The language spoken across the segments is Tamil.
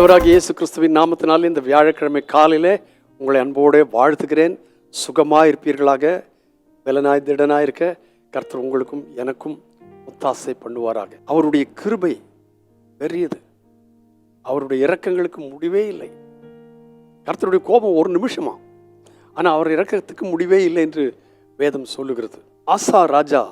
ஆண்டவராக இயேசு கிறிஸ்துவின் நாமத்தினால் இந்த வியாழக்கிழமை காலையிலே உங்களை அன்போடு வாழ்த்துகிறேன். சுகமாக இருப்பீர்களாக பலனாய் திடனாக இருக்க கர்த்தர் உங்களுக்கும் எனக்கும் ஒத்தாசை பண்ணுவாராக. அவருடைய கிருபை பெரியது. அவருடைய இறக்கங்களுக்கு முடிவே இல்லை. கர்த்தருடைய கோபம் ஒரு நிமிஷமா ஆனால் அவர் இறக்கத்துக்கு முடிவே இல்லை என்று வேதம் சொல்லுகிறது. ஆசா ராஜா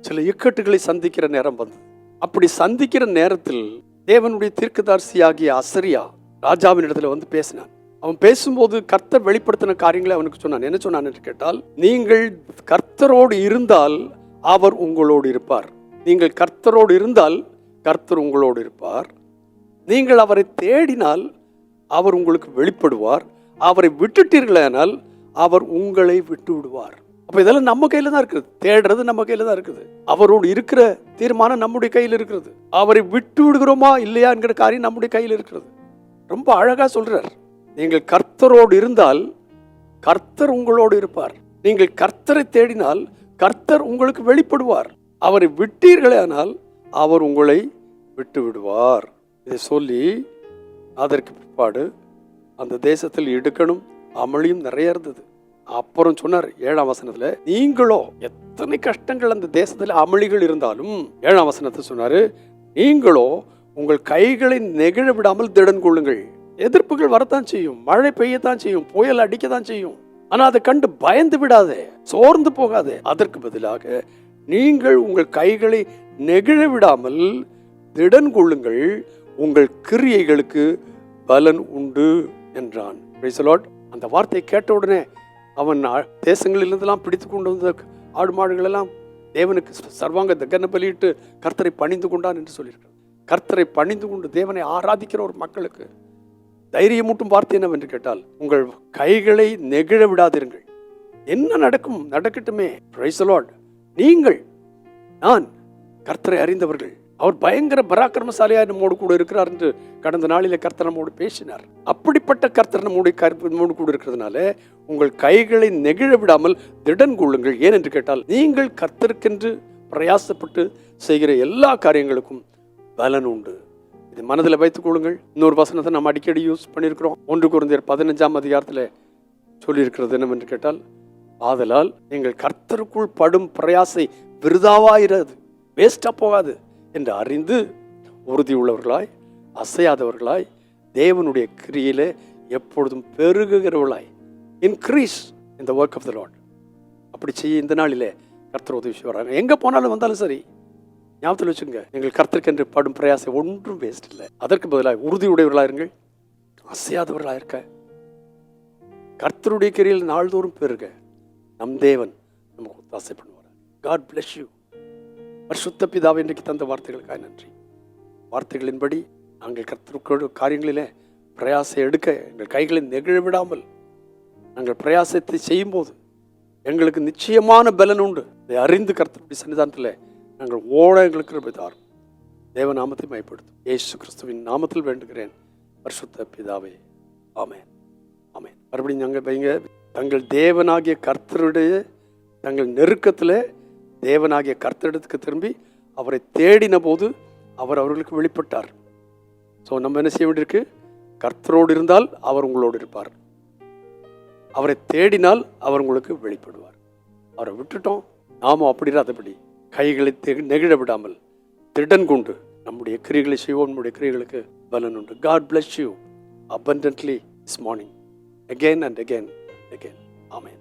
சில இக்கட்டுகளை சந்திக்கிற நேரம் வந்தது. அப்படி சந்திக்கிற நேரத்தில் தேவனுடைய தீர்க்கதரிசியாகிய அசரியா ராஜாவின் இடத்துல வந்து பேசினான். அவன் பேசும்போது கர்த்தர் வெளிப்படுத்தின காரியங்களை அவனுக்கு சொன்னான். என்ன சொன்னான் என்று கேட்டால் நீங்கள் கர்த்தரோடு இருந்தால் அவர் உங்களோடு இருப்பார். நீங்கள் கர்த்தரோடு இருந்தால் கர்த்தர் உங்களோடு இருப்பார். நீங்கள் அவரை தேடினால் அவர் உங்களுக்கு வெளிப்படுவார். அவரை விட்டுட்டீர்களானால் அவர் உங்களை விட்டு விடுவார் அப்போ இதெல்லாம் நம்ம கையில் தான் இருக்குது. தேடுறது நம்ம கையில் தான் இருக்குது. அவரோடு இருக்கிற தீர்மானம் நம்முடைய கையில் இருக்கிறது. அவரை விட்டு விடுகிறோமா இல்லையாங்கிற காரியம் நம்முடைய கையில் இருக்கிறது. ரொம்ப அழகாக சொல்கிறார் நீங்கள் கர்த்தரோடு இருந்தால் கர்த்தர் உங்களோடு இருப்பார். நீங்கள் கர்த்தரை தேடினால் கர்த்தர் உங்களுக்கு வெளிப்படுவார். அவரை விட்டீர்களேயானால் அவர் உங்களை விட்டு விடுவார். இதை சொல்லி அதற்கு பிற்பாடு அந்த தேசத்தில் இடுக்கணும் அமளியும் நிறைய இருந்தது. அப்புறம் சொன்னார் ஏழாம் வசனத்துல நீங்களோ எத்தனை கஷ்டங்கள் அந்த தேசத்துல அமளிகள் இருந்தாலும் ஏழாம் வசனத்தை சொன்னாரு நீங்களோ உங்கள் கைகளை நெகிழ விடாமல் திடன் கொள்ளுங்கள். எதிர்ப்புகள் வரத்தான் செய்யும் மழை பெய்யத்தான் செய்யும் புயல் அடிக்கத்தான் செய்யும். ஆனா அதை கண்டு பயந்து விடாதே சோர்ந்து போகாதே. அதற்கு பதிலாக நீங்கள் உங்கள் கைகளை நெகிழ விடாமல் திடன் கொள்ளுங்கள். உங்கள் கிரியைகளுக்கு பலன் உண்டு என்றான். அந்த வார்த்தையை கேட்ட உடனே அவன் தேசங்களிலிருந்தெல்லாம் பிடித்து கொண்டு வந்த ஆடு மாடுகள் எல்லாம் தேவனுக்கு சர்வாங்க தகன பலியிட்டு கர்த்தரை பணிந்து கொண்டான் என்று சொல்லியிருக்கிறார். கர்த்தரை பணிந்து கொண்டு தேவனை ஆராதிக்கிற ஒரு மக்களுக்கு தைரியமூட்டும் வார்த்தை என்னவென்று கேட்டால் உங்கள் கைகளை நெகிழ விடாதிருங்கள். என்ன நடக்கும்? நடக்கட்டுமே. நீங்கள் நான் கர்த்தரை அறிந்தவர்கள். அவர் பயங்கர பராக்கிரமசாலியாக நம்மோடு கூட இருக்கிறார் என்று கடந்த நாளில் கர்த்தர் நம்மோடு பேசினார். அப்படிப்பட்ட கர்த்தர் நம்மோடு நம்மோடு கூட இருக்கிறதுனால உங்கள் கைகளை நெகிழ விடாமல் திடன் கொள்ளுங்கள். ஏன் என்று கேட்டால் நீங்கள் கர்த்தருக்கென்று பிரயாசப்பட்டு செய்கிற எல்லா காரியங்களுக்கும் பலன் உண்டு. இது மனதில் வைத்துக் கொள்ளுங்கள். இன்னொரு வசனத்தை நம்ம அடிக்கடி யூஸ் பண்ணியிருக்கிறோம். ஒன்று குறைந்தர் பதினஞ்சாம் அதிகாரத்தில் சொல்லியிருக்கிறது என்னவென்று கேட்டால் ஆதலால் நீங்கள் கர்த்தருக்குள் படும் பிரயாசை விருதாவாயிராது. வேஸ்டாக போகாது. என்று அறிந்து உறுதி உள்ளவர்களாய் அசையாதவர்களாய் தேவனுடைய கிரியிலே எப்பொழுதும் பெருகுகிறவர்களாய். இன்க்ரீஸ் இந்த ஒர்க் ஆஃப் த லாட் அப்படி செய்ய இந்த நாளிலே கர்த்தர் உதவி செய்வாங்க எங்கே போனாலும் வந்தாலும் சரி. ஞாபகத்தில் வச்சுங்க எங்கள் கர்த்தருக்கென்று படும் பிரயாசம் ஒன்றும் வேஸ்ட் இல்லை. அதற்கு பதிலாக உறுதியுடையவர்களாக இருங்கள். அசையாதவர்களாக இருக்க. கர்த்தருடைய கிரியில் நாள்தோறும் பெருக. நம் தேவன் நமக்கு ஒத்தாசை பண்ணுவார் காட் பிளஸ் யூ பரிசுத்த பிதாவை இன்றைக்கு தந்த வார்த்தைகளுக்காக நன்றி. வார்த்தைகளின்படி நாங்கள் கர்த்தருக்கோடு காரியங்களிலே பிரயாசை எடுக்க எங்கள் கைகளை நெகிழ விடாமல் நாங்கள் பிரயாசத்தை செய்யும்போது எங்களுக்கு நிச்சயமான பலன் உண்டு. இதை அறிந்து கர்த்தருடைய சன்னிதானத்தில் நாங்கள் ஓட எங்களுக்கு கிருபை தாரும். தேவ நாமத்தை மயப்படுத்தும். ஏசு கிறிஸ்துவின் நாமத்தில் வேண்டுகிறேன். பரிசுத்த பிதாவே ஆமேன். ஆமேன். மறுபடியும் நாங்கள் பைங்க தங்கள் தேவனாகிய கர்த்தருடைய தங்கள் நெருக்கத்தில் தேவனாகிய கர்த்தரிடத்துக்கு திரும்பி அவரை தேடின போது அவர் அவர்களுக்கு வெளிப்பட்டார். ஸோ நம்ம என்ன செய்ய வேண்டியிருக்கு? கர்த்தரோடு இருந்தால் அவர் உங்களோடு இருப்பார். அவரை தேடினால் அவர் உங்களுக்கு வெளிப்படுவார். அவரை விட்டுட்டோம். நாமும் அப்படிராதபடி கைகளை நெகிழ விடாமல் திடன் கொண்டு நம்முடைய கிரிகளை செய்வோம். நம்முடைய கிரிகளுக்கு பலன் உண்டு. God bless you abundantly this morning. Again and again again. Amen.